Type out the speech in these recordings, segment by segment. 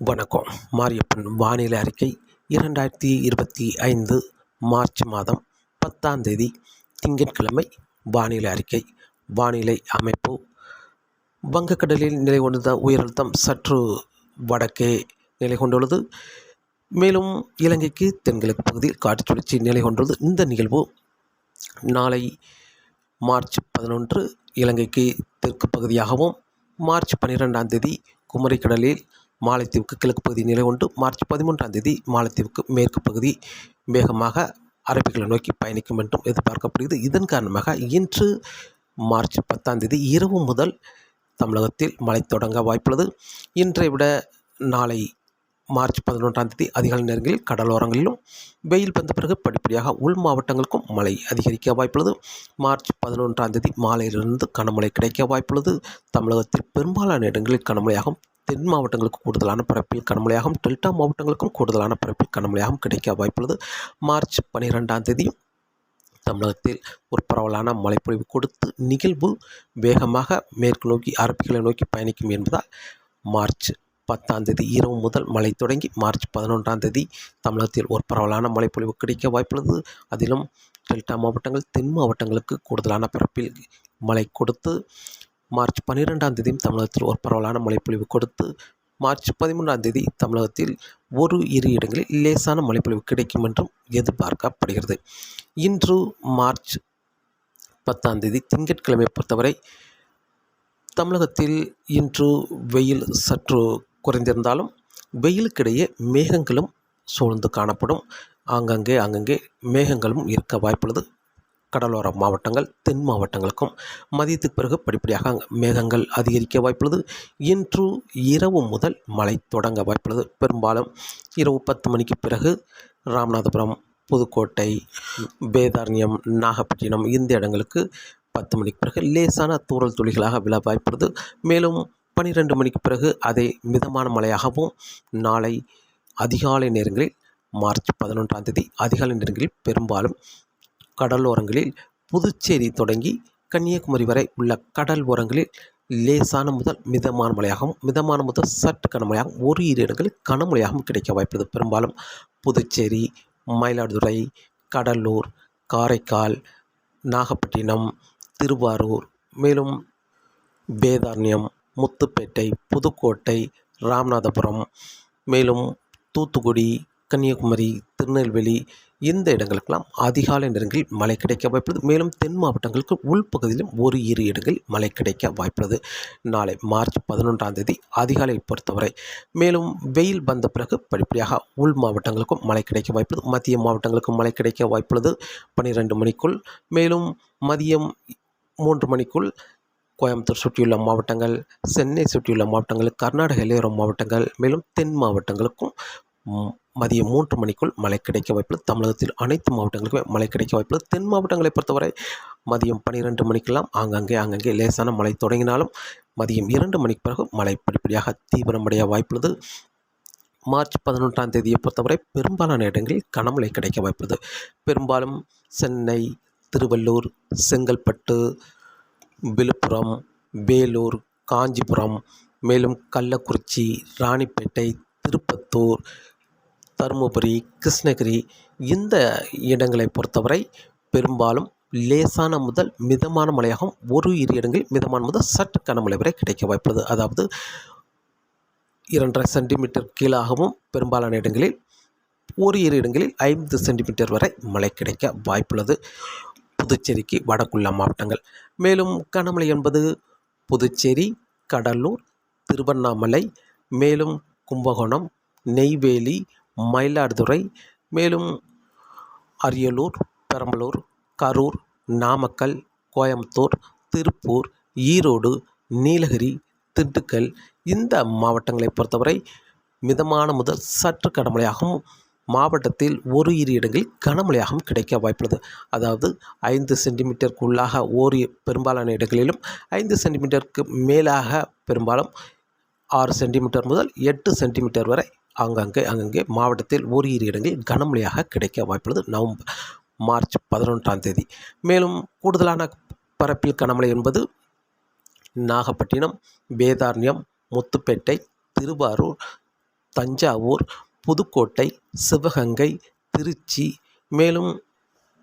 வணக்கம். மாரியப்பன் வானிலை அறிக்கை இரண்டாயிரத்தி இருபத்தி ஐந்து மார்ச் மாதம் பத்தாம் தேதி திங்கட்கிழமை வானிலை அறிக்கை. வானிலை அமைப்பு வங்கக்கடலில் நிலை கொண்டுள்ள உயரழுத்தம் சற்று வடக்கே நிலை கொண்டுள்ளது மேலும் இலங்கைக்கு தென்கிழக்கு பகுதியில் காற்று சுழற்சி நிலை கொண்டுள்ளது இந்த நிகழ்வு நாளை மார்ச் பதினொன்று இலங்கைக்கு தெற்கு பகுதியாகவும் மார்ச் பன்னிரெண்டாம் தேதி குமரிக்கடலில் மாலைத்தீவுக்கு கிழக்கு பகுதி நிலை கொண்டு மார்ச் பதிமூன்றாம் தேதி மாலைத்தீவுக்கு மேற்கு பகுதி வேகமாக அரபிகளை நோக்கி பயணிக்கும் என்றும் எதிர்பார்க்கப்படுகிறது. இதன் காரணமாக இன்று மார்ச் பத்தாம் தேதி இரவு முதல் தமிழகத்தில் மழை தொடங்க வாய்ப்புள்ளது. இன்றை விட நாளை மார்ச் பதினொன்றாம் தேதி அதிகாலை நேரங்களில் கடலோரங்களிலும் வெயில் வந்த பிறகு படிப்படியாக உள் மாவட்டங்களுக்கும் மழை அதிகரிக்க வாய்ப்புள்ளது. மார்ச் பதினொன்றாம் தேதி மாலையிலிருந்து கனமழை கிடைக்க வாய்ப்புள்ளது. தமிழகத்தில் பெரும்பாலான இடங்களில் கனமழையாகும் தென் மாவட்டங்களுக்கு கூடுதலான பரப்பில் கனமழையாகவும் டெல்டா மாவட்டங்களுக்கும் கூடுதலான பரப்பில் கனமழையாகவும் கிடைக்க வாய்ப்புள்ளது. மார்ச் பன்னிரெண்டாம் தேதி தமிழகத்தில் ஒரு பரவலான மழைப்பொழிவு கொடுத்து நிகழ்வு வேகமாக மேற்கு நோக்கி அரபிகளை நோக்கி பயணிக்கும் என்பதால் மார்ச் பத்தாம் தேதி இரவு முதல் மழை தொடங்கி மார்ச் பதினொன்றாம் தேதி தமிழகத்தில் ஒரு பரவலான மழைப்பொழிவு கிடைக்க வாய்ப்புள்ளது. அதிலும் டெல்டா மாவட்டங்கள் தென் மாவட்டங்களுக்கு கூடுதலான பரப்பில் மழை கொடுத்து மார்ச் பன்னிரெண்டாம் தேதியும் தமிழகத்தில் ஒரு பரவலான மழைப்பொழிவு கொடுத்து மார்ச் பதிமூன்றாம் தேதி தமிழகத்தில் ஒரு இரு இடங்களில் லேசான மழைப்பொழிவு கிடைக்கும் என்றும் எதிர்பார்க்கப்படுகிறது. இன்று மார்ச் பத்தாம் தேதி திங்கட்கிழமை பொறுத்தவரை தமிழகத்தில் இன்று வெயில் சற்று குறைந்திருந்தாலும் வெயிலுக்கிடையே மேகங்களும் சூழ்ந்து காணப்படும். ஆங்கங்கே அங்கங்கே மேகங்களும் இருக்க வாய்ப்புள்ளது. கடலோர மாவட்டங்கள் தென் மாவட்டங்களுக்கும் மதியத்துக்கு பிறகு படிப்படியாக மேகங்கள் அதிகரிக்க வாய்ப்புள்ளது. இன்று இரவு முதல் மழை தொடங்க வாய்ப்புள்ளது. பெரும்பாலும் இரவு பத்து மணிக்கு பிறகு ராமநாதபுரம் புதுக்கோட்டை வேதாரண்யம் நாகப்பட்டினம் இந்த இடங்களுக்கு பத்து மணிக்கு பிறகு லேசான தூறல் துளிகளாக விழ வாய்ப்புள்ளது. மேலும் பன்னிரெண்டு மணிக்கு பிறகு அதை மிதமான மழையாகவும் நாளை அதிகாலை நேரங்களில் மார்ச் பதினொன்றாம் தேதி அதிகாலை நேரங்களில் பெரும்பாலும் கடலோரங்களில் புதுச்சேரி தொடங்கி கன்னியாகுமரி வரை உள்ள கடல் ஓரங்களில் லேசான முதல் மிதமான மழையாகவும் மிதமான முதல் சற்று கனமழையாகவும் ஒரு இரு இடங்களில் கனமழையாகவும் கிடைக்க வாய்ப்பது பெரும்பாலும் புதுச்சேரி மயிலாடுதுறை கடலூர் காரைக்கால் நாகப்பட்டினம் திருவாரூர் மேலும் வேதாரண்யம் முத்துப்பேட்டை புதுக்கோட்டை ராமநாதபுரம் மேலும் தூத்துக்குடி கன்னியாகுமரி திருநெல்வேலி இந்த இடங்களுக்கெல்லாம் அதிகாலை நேரங்களில் மழை கிடைக்க வாய்ப்புள்ளது. மேலும் தென் மாவட்டங்களுக்கு உள்பகுதியிலும் ஒரு இரு இடங்களில் மழை கிடைக்க வாய்ப்புள்ளது. நாளை மார்ச் பதினொன்றாம் தேதி அதிகாலை பொறுத்தவரை. மேலும் வெயில் வந்த பிறகு படிப்படியாக உள் மாவட்டங்களுக்கும் மழை கிடைக்க வாய்ப்புள்ளது. மத்திய மாவட்டங்களுக்கும் மழை கிடைக்க வாய்ப்புள்ளது. பன்னிரெண்டு மணிக்குள். மேலும் மதியம் மூன்று மணிக்குள் கோயம்புத்தூர் சுற்றியுள்ள மாவட்டங்கள் சென்னை சுற்றியுள்ள மாவட்டங்கள் கர்நாடக எல்லையோர மாவட்டங்கள் மேலும் தென் மாவட்டங்களுக்கும் மதியம் மூன்று மணிக்குள் மழை கிடைக்க வாய்ப்புள்ளது. தமிழகத்தில் அனைத்து மாவட்டங்களுக்குமே மழை கிடைக்க வாய்ப்புள்ளது. தென் மாவட்டங்களை பொறுத்தவரை மதியம் பன்னிரெண்டு மணிக்கெல்லாம் ஆங்காங்கே ஆங்காங்கே லேசான மழை தொடங்கினாலும் மதியம் இரண்டு மணிக்கு பிறகு மழை படிப்படியாக தீவிரமடைய வாய்ப்புள்ளது. மார்ச் பதினொன்றாம் தேதியை பொறுத்தவரை பெரும்பாலான இடங்களில் கனமழை கிடைக்க வாய்ப்புள்ளது. பெரும்பாலும் சென்னை திருவள்ளூர் செங்கல்பட்டு விழுப்புரம் வேலூர் காஞ்சிபுரம் மேலும் கள்ளக்குறிச்சி ராணிப்பேட்டை திருப்பத்தூர் தருமபுரி கிருஷ்ணகிரி இந்த இடங்களை பொறுத்தவரை பெரும்பாலும் லேசான முதல் மிதமான மழையாகவும் ஒரு இரு இடங்களில் மிதமான முதல் சற்று கனமழை வரை கிடைக்க வாய்ப்புள்ளது. அதாவது இரண்டரை சென்டிமீட்டர் கீழாகவும் பெரும்பாலான இடங்களில் ஒரு இரு இடங்களில் ஐந்து சென்டிமீட்டர் வரை மழை கிடைக்க வாய்ப்புள்ளது. புதுச்சேரிக்கு வடக்குள்ள மாவட்டங்கள். மேலும் கனமழை என்பது புதுச்சேரி கடலூர் திருவண்ணாமலை மேலும் கும்பகோணம் நெய்வேலி மயிலாடுதுறை மேலும் அரியலூர் பெரம்பலூர் கரூர் நாமக்கல் கோயம்புத்தூர் திருப்பூர் ஈரோடு நீலகிரி திண்டுக்கல் இந்த மாவட்டங்களை பொறுத்தவரை மிதமான முதல் சற்று கனமழையாகவும் மாவட்டத்தில் ஒரு இரு இடங்களில் கனமழையாகவும் கிடைக்க வாய்ப்புள்ளது. அதாவது ஐந்து சென்டிமீட்டருக்குள்ளாக ஓரி பெரும்பாலான இடங்களிலும் ஐந்து சென்டிமீட்டருக்கு மேலாக பெரும்பாலும் ஆறு சென்டிமீட்டர் முதல் எட்டு சென்டிமீட்டர் வரை அங்கங்கே அங்கங்கே மாவட்டத்தில் ஒரு இரு இடங்களில் கனமழையாக கிடைக்க வாய்ப்புள்ளது. நவம்பர் மார்ச் பதினொன்றாம் தேதி. மேலும் கூடுதலான பரப்பில் கனமழை என்பது நாகப்பட்டினம் வேதாரண்யம் முத்துப்பேட்டை திருவாரூர் தஞ்சாவூர் புதுக்கோட்டை சிவகங்கை திருச்சி மேலும்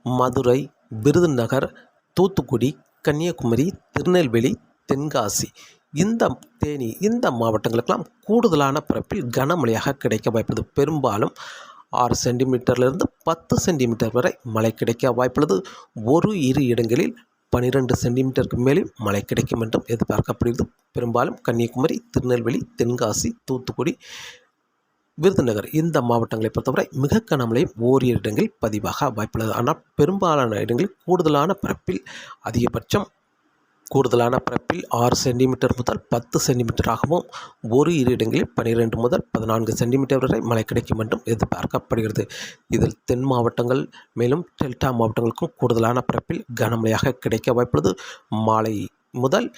மதுரை விருதுநகர் தூத்துக்குடி கன்னியாகுமரி திருநெல்வேலி தென்காசி இந்த தேனி இந்த மாவட்டங்களுக்கெல்லாம் கூடுதலான பரப்பில் கனமழையாக கிடைக்க வாய்ப்புள்ளது. பெரும்பாலும் ஆறு சென்டிமீட்டர்லேருந்து பத்து சென்டிமீட்டர் வரை மழை கிடைக்க வாய்ப்புள்ளது. ஒரு இரு இடங்களில் பனிரெண்டு சென்டிமீட்டருக்கு மேலே மழை கிடைக்கும் என்றும் எதிர்பார்க்கப்படுகிறது. பெரும்பாலும் கன்னியாகுமரி திருநெல்வேலி தென்காசி தூத்துக்குடி விருதுநகர் இந்த மாவட்டங்களை பொறுத்தவரை மிக கனமழை ஓரிரு இடங்களில் பதிவாக வாய்ப்புள்ளது. ஆனால் பெரும்பாலான இடங்களில் கூடுதலான பரப்பில் அதிகபட்சம் கூடுதலான பரப்பில் ஆறு சென்டிமீட்டர் முதல் பத்து சென்டிமீட்டராகவும் ஒரு இரு இடங்களில் பனிரெண்டு முதல் பதினான்கு சென்டிமீட்டர் வரை மழை கிடைக்கும் என்றும் எதிர்பார்க்கப்படுகிறது. இதில் தென் மாவட்டங்கள் மேலும் டெல்டா மாவட்டங்களுக்கும் கூடுதலான பரப்பில் கனமழையாக கிடைக்க வாய்ப்புள்ளது. மாலை முதல்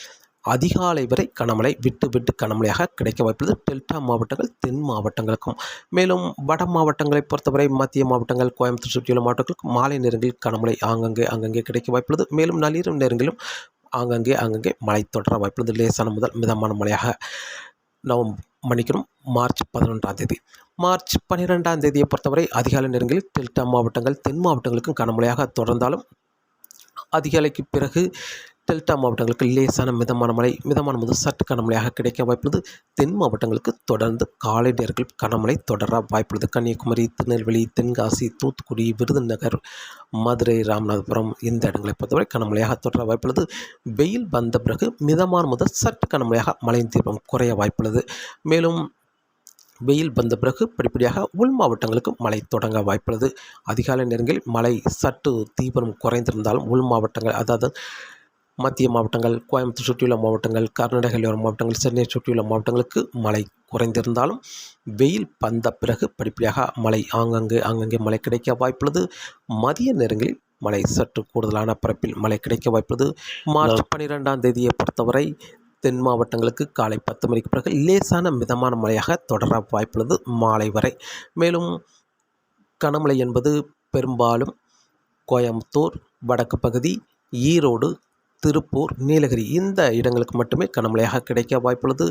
அதிகாலை வரை கனமழை விட்டு விட்டு கனமழையாக கிடைக்க வாய்ப்புள்ளது. டெல்டா மாவட்டங்கள் தென் மாவட்டங்களுக்கும் மேலும் வட மாவட்டங்களை பொறுத்தவரை மத்திய மாவட்டங்கள் கோயம்புத்தூர் சுற்றியுள்ள மாவட்டங்களுக்கு மாலை நேரங்களில் கனமழை ஆங்கங்கே அங்கங்கே கிடைக்க வாய்ப்புள்ளது. மேலும் நள்ளிரவு நேரங்களிலும் ஆங்கங்கே அங்கங்கே மழை தொடர வாய்ப்புள்ளது. லேசான முதல் மிதமான மழையாக நவம் மன்னிக்கணும். மார்ச் பதினொன்றாம் தேதி. மார்ச் பன்னிரெண்டாம் தேதியை பொறுத்தவரை அதிகாலை நேரங்களில் டெல்டா மாவட்டங்கள் தென் மாவட்டங்களுக்கும் கனமழையாக தொடர்ந்தாலும் அதிகாலைக்கு பிறகு டெல்டா மாவட்டங்களுக்கு லேசான மிதமான மழை மிதமான முதல் சற்று கனமழையாக கிடைக்க வாய்ப்புள்ளது. தென் மாவட்டங்களுக்கு தொடர்ந்து காலை நேரங்களில் கனமழை தொடர வாய்ப்புள்ளது. கன்னியாகுமரி திருநெல்வேலி தென்காசி தூத்துக்குடி விருதுநகர் மதுரை ராமநாதபுரம் இந்த இடங்களை பொறுத்தவரை கனமழையாக தொடர வாய்ப்புள்ளது. வெயில் வந்த பிறகு மிதமான முதல் சற்று கனமழையாக மழையின் தீவிரம் குறைய வாய்ப்புள்ளது. மேலும் வெயில் வந்த பிறகு படிப்படியாக உள் மாவட்டங்களுக்கு மழை தொடங்க வாய்ப்புள்ளது. அதிகாலை நேரங்களில் மழை சற்று தீவிரம் குறைந்திருந்தாலும் உள் மாவட்டங்கள் அதாவது மத்திய மாவட்டங்கள் கோயம்புத்தூர் சுற்றியுள்ள மாவட்டங்கள் கர்நாடக எல்லையோர மாவட்டங்கள் சென்னை சுற்றியுள்ள மாவட்டங்களுக்கு மழை குறைந்திருந்தாலும் வெயில் வந்த பிறகு படிப்படியாக மழை ஆங்கங்கே ஆங்கங்கே மழை கிடைக்க வாய்ப்புள்ளது. மதிய நேரங்களில் மழை சற்று கூடுதலான பரப்பில் மழை கிடைக்க வாய்ப்புள்ளது. மார்ச் பன்னிரெண்டாம் தேதியை பொறுத்தவரை தென் மாவட்டங்களுக்கு காலை பத்து மணிக்கு பிறகு லேசான மிதமான மழையாக தொடர வாய்ப்புள்ளது மாலை வரை. மேலும் கனமழை என்பது பெரும்பாலும் கோயம்புத்தூர் வடக்கு பகுதி ஈரோடு திருப்பூர் நீலகிரி இந்த இடங்களுக்கு மட்டுமே கனமழையாக கிடைக்க வாய்ப்புள்ளது.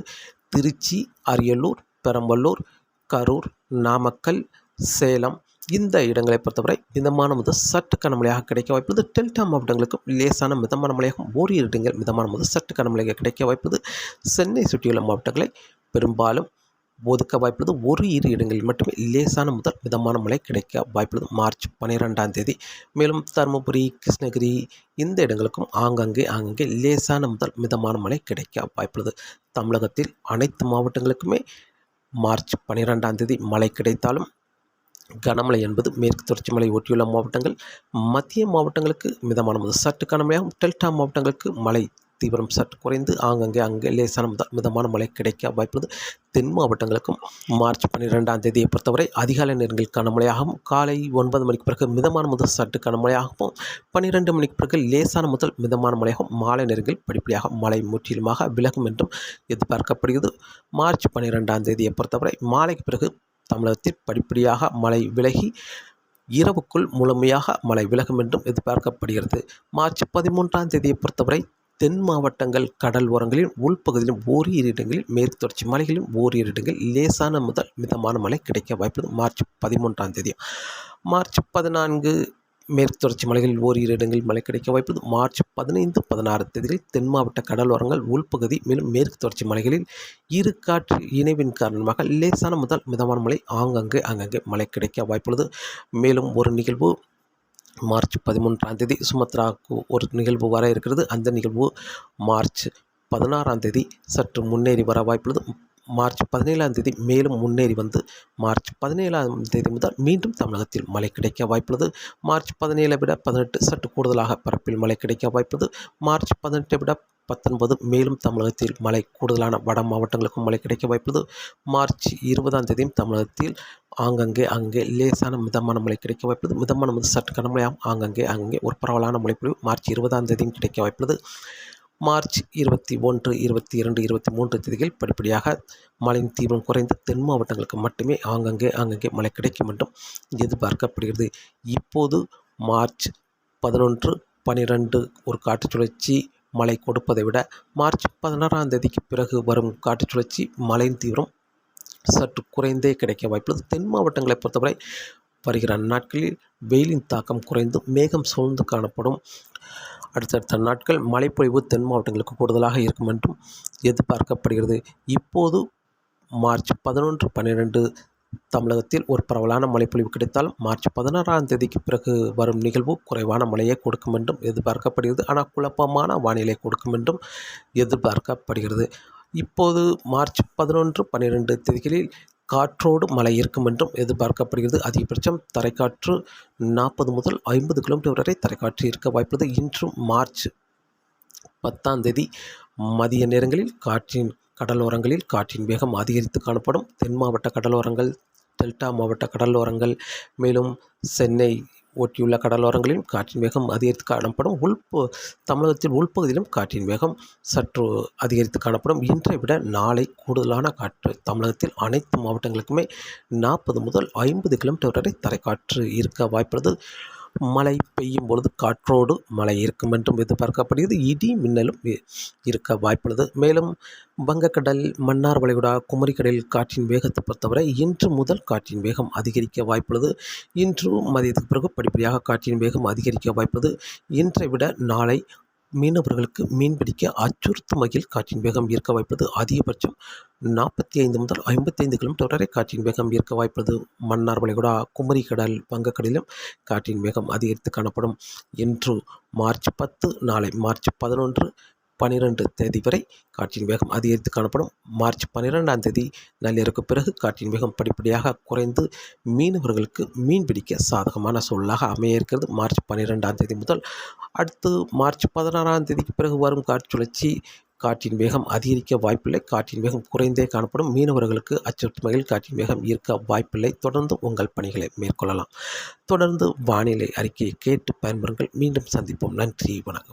திருச்சி அரியலூர் பெரம்பலூர் கரூர் நாமக்கல் சேலம் இந்த இடங்களை பொறுத்தவரை மிதமான முதல் சற்று கனமழையாக கிடைக்க வாய்ப்புள்ளது. டெல்டா மாவட்டங்களுக்கும் லேசான மிதமான மழையாகவும் ஓரிரு இடங்கள் மிதமான முதல் சற்று கனமழையாக கிடைக்க வாய்ப்பது சென்னை சுற்றியுள்ள மாவட்டங்களை பெரும்பாலும் ஒதுக்க வாய்ப்புள்ளது. ஒரு இரு இடங்களில் மட்டுமே லேசான முதல் மிதமான மழை கிடைக்க வாய்ப்புள்ளது. மார்ச் பன்னிரெண்டாம் தேதி. மேலும் தருமபுரி கிருஷ்ணகிரி இந்த இடங்களுக்கும் ஆங்காங்கே ஆங்காங்கே லேசான முதல் மிதமான மழை கிடைக்க வாய்ப்புள்ளது. தமிழகத்தில் அனைத்து மாவட்டங்களுக்குமே மார்ச் பன்னிரெண்டாம் தேதி மழை கிடைத்தாலும் கனமழை என்பது மேற்கு தொடர்ச்சி மலை ஒட்டியுள்ள மாவட்டங்கள். மத்திய மாவட்டங்களுக்கு மிதமான முதல் சற்று கனமழையாகும் டெல்டா மாவட்டங்களுக்கு மழை தீவிரம் சற்று குறைந்து ஆங்கங்கே அங்கே லேசான முதல் மிதமான மழை கிடைக்க வாய்ப்புள்ளது. தென் மாவட்டங்களுக்கும் மார்ச் பன்னிரெண்டாம் தேதியை பொறுத்தவரை அதிகாலை நேரங்களில் கனமழையாகவும் காலை ஒன்பது மணிக்கு பிறகு மிதமான முதல் சற்று கனமழையாகவும் பன்னிரெண்டு மணிக்கு பிறகு லேசான முதல் மிதமான மழையாகவும் மாலை நேரங்களில் படிப்படியாக மழை முற்றிலுமாக விலகும் என்றும் எதிர்பார்க்கப்படுகிறது. மார்ச் பன்னிரெண்டாம் தேதியை பொறுத்தவரை மாலைக்கு பிறகு தமிழகத்தில் படிப்படியாக மழை விலகி இரவுக்குள் முழுமையாக மழை விலகும் என்றும் எதிர்பார்க்கப்படுகிறது. மார்ச் பதிமூன்றாம் தேதியை பொறுத்தவரை தென் மாவட்டங்கள் கடல் ஓரங்களில் உள்பகுதியிலும் ஓரிரு இடங்களில் மேற்கு தொடர்ச்சி மலைகளிலும் ஓரிரு இடங்களில் லேசான முதல் மிதமான மழை கிடைக்க வாய்ப்புள்ளது. மார்ச் பதிமூன்றாம் தேதி. மார்ச் பதினான்கு மேற்கு தொடர்ச்சி மலைகளில் ஓரிரு இடங்களில் மழை கிடைக்க வாய்ப்புள்ளது. மார்ச் பதினைந்து பதினாறு தேதிகளில் தென் மாவட்ட கடலோரங்கள் உள்பகுதி மேலும் மேற்கு தொடர்ச்சி மலைகளில் இரு காற்று இணைவின் காரணமாக லேசான முதல் மிதமான மழை ஆங்கங்கே அங்கங்கே மழை கிடைக்க வாய்ப்புள்ளது. மேலும் ஒரு நிகழ்வு மார்ச் பதிமூன்றாம் தேதி சுமத்ராவுக்கு ஒரு நிகழ்வு வர இருக்கிறது. அந்த நிகழ்வு மார்ச் பதினாறாம் தேதி சற்று முன்னேறி வர வாய்ப்புள்ளது. மார்ச் பதினேழாம் தேதி மேலும் முன்னேறி வந்து மார்ச் பதினேழாம் தேதி முதல் மீண்டும் தமிழகத்தில் மழை கிடைக்க வாய்ப்புள்ளது. மார்ச் பதினேழை விட பதினெட்டு சற்று கூடுதலாக பரப்பில் மழை கிடைக்க வாய்ப்புள்ளது. மார்ச் பதினெட்டை விட பத்தொன்பது மேலும் தமிழகத்தில் மழை கூடுதலான வட மாவட்டங்களுக்கும் மழை கிடைக்க வாய்ப்புள்ளது. மார்ச் இருபதாம் தேதியும் தமிழகத்தில் ஆங்கங்கே அங்கே லேசான மிதமான மழை கிடைக்க வாய்ப்புள்ளது. மிதமான முதல் சற்று கனமழையாகும் ஆங்கங்கே அங்கே ஒரு பரவலான மழைப்பொழிவு மார்ச் இருபதாம் தேதியும் கிடைக்க வாய்ப்புள்ளது. மார்ச் இருபத்தி ஒன்று இருபத்தி இரண்டு இருபத்தி மூன்று தேதிகள் படிப்படியாக மழையின் தீவிரம் குறைந்து தென் மாவட்டங்களுக்கு மட்டுமே ஆங்கங்கே அங்கங்கே மழை கிடைக்கும் என்றும் எதிர்பார்க்கப்படுகிறது. இப்போது மார்ச் பதினொன்று பனிரெண்டு ஒரு காற்று சுழற்சி மழை கொடுப்பதை விட மார்ச் பதினாறாம் தேதிக்கு பிறகு வரும் காற்று சுழற்சி மழையின் தீவிரம் சற்று குறைந்தே கிடைக்க வாய்ப்புள்ளது தென் மாவட்டங்களை பொறுத்தவரை வருகிற நாட்களில் வெயிலின் தாக்கம் குறைந்து மேகம் சூழ்ந்து காணப்படும். அடுத்தடுத்த நாட்கள் மழைப்பொழிவு தென் மாவட்டங்களுக்கு கூடுதலாக இருக்கும் என்றும் எதிர்பார்க்கப்படுகிறது. இப்போது மார்ச் பதினொன்று பன்னிரெண்டு தமிழகத்தில் ஒரு பரவலான மழைப்பொழிவு கிடைத்தாலும் மார்ச் பதினாறாம் தேதிக்கு பிறகு வரும் நிகழ்வு குறைவான மழையை கொடுக்கும் என்றும் எதிர்பார்க்கப்படுகிறது. ஆனால் குழப்பமான வானிலை கொடுக்கும் என்றும் எதிர்பார்க்கப்படுகிறது. இப்போது மார்ச் பதினொன்று பன்னிரெண்டு தேதிகளில் காற்றோடு மழை இருக்கும் என்றும் எதிர்பார்க்கப்படுகிறது. அதிகபட்சம் தரைக்காற்று நாற்பது முதல் ஐம்பது கிலோமீட்டர் வரை தரைக்காற்று இருக்க வாய்ப்புள்ளது. இன்று மார்ச் பத்தாம் தேதி மதிய நேரங்களில் காற்றின் கடலோரங்களில் காற்றின் வேகம் அதிகரித்து காணப்படும். தென் மாவட்ட கடலோரங்கள் டெல்டா மாவட்ட கடலோரங்கள் மேலும் சென்னை ஒட்டியுள்ள கடலோரங்களிலும் காற்றின் வேகம் அதிகரித்து காணப்படும். உள் தமிழகத்தில் உள்பகுதியிலும் காற்றின் வேகம் சற்று அதிகரித்து காணப்படும். இன்றை விட நாளை கூடுதலான காற்று. தமிழகத்தில் அனைத்து மாவட்டங்களுக்குமே நாற்பது முதல் ஐம்பது கிலோமீட்டர் வரை தரைக்காற்று இருக்க வாய்ப்புள்ளது. மழை பெய்யும் பொழுது காற்றோடு மழை இருக்கும் என்றும் எதிர்பார்க்கப்படுகிறது. இடி மின்னலும் இருக்க வாய்ப்புள்ளது. மேலும் வங்கக்கடல் மன்னார் வளைகுடா குமரிக்கடலில் காற்றின் வேகத்தை பொறுத்தவரை இன்று முதல் காற்றின் வேகம் அதிகரிக்க வாய்ப்புள்ளது. இன்று மதியத்துக்கு பிறகு படிப்படியாக காற்றின் வேகம் அதிகரிக்க வாய்ப்புள்ளது. இன்றை விட நாளை மீனவர்களுக்கு மீன்பிடிக்க அச்சுறுத்தும் வகையில் காற்றின் வேகம் ஈர்க்க வாய்ப்பது அதிகபட்சம். நாற்பத்தி ஐந்து முதல் ஐம்பத்தைந்து கிலோமீட்டர் வரை காற்றின் வேகம் ஈர்க்க வாய்ப்பது மன்னார் வளைகுடா குமரி கடல் வங்கக்கடலிலும் காற்றின் வேகம் அதிகரித்து காணப்படும். இன்று மார்ச் பத்து நாளை மார்ச் பதினொன்று பனிரெண்டு தேதி வரை காற்றின் வேகம் அதிகரித்து காணப்படும். மார்ச் பன்னிரெண்டாம் தேதி நள்ளிரவுக்கு பிறகு காற்றின் வேகம் படிப்படியாக குறைந்து மீனவர்களுக்கு மீன் பிடிக்க சாதகமான சூழலாக அமைய இருக்கிறது மார்ச் பன்னிரெண்டாம் தேதி முதல் அடுத்து மார்ச் பதினாறாம் தேதிக்கு பிறகு வரும் காற்றுழற்சி காற்றின் வேகம் அதிகரிக்க வாய்ப்பில்லை. காற்றின் வேகம் குறைந்தே காணப்படும். மீனவர்களுக்கு அச்சுறுத்தும் வகையில் காற்றின் வேகம் ஈர்க்க வாய்ப்பில்லை. தொடர்ந்து உங்கள் பணிகளை மேற்கொள்ளலாம். தொடர்ந்து வானிலை அறிக்கையை கேட்டு பயன்பெறுங்கள். மீண்டும் சந்திப்போம். நன்றி. வணக்கம்.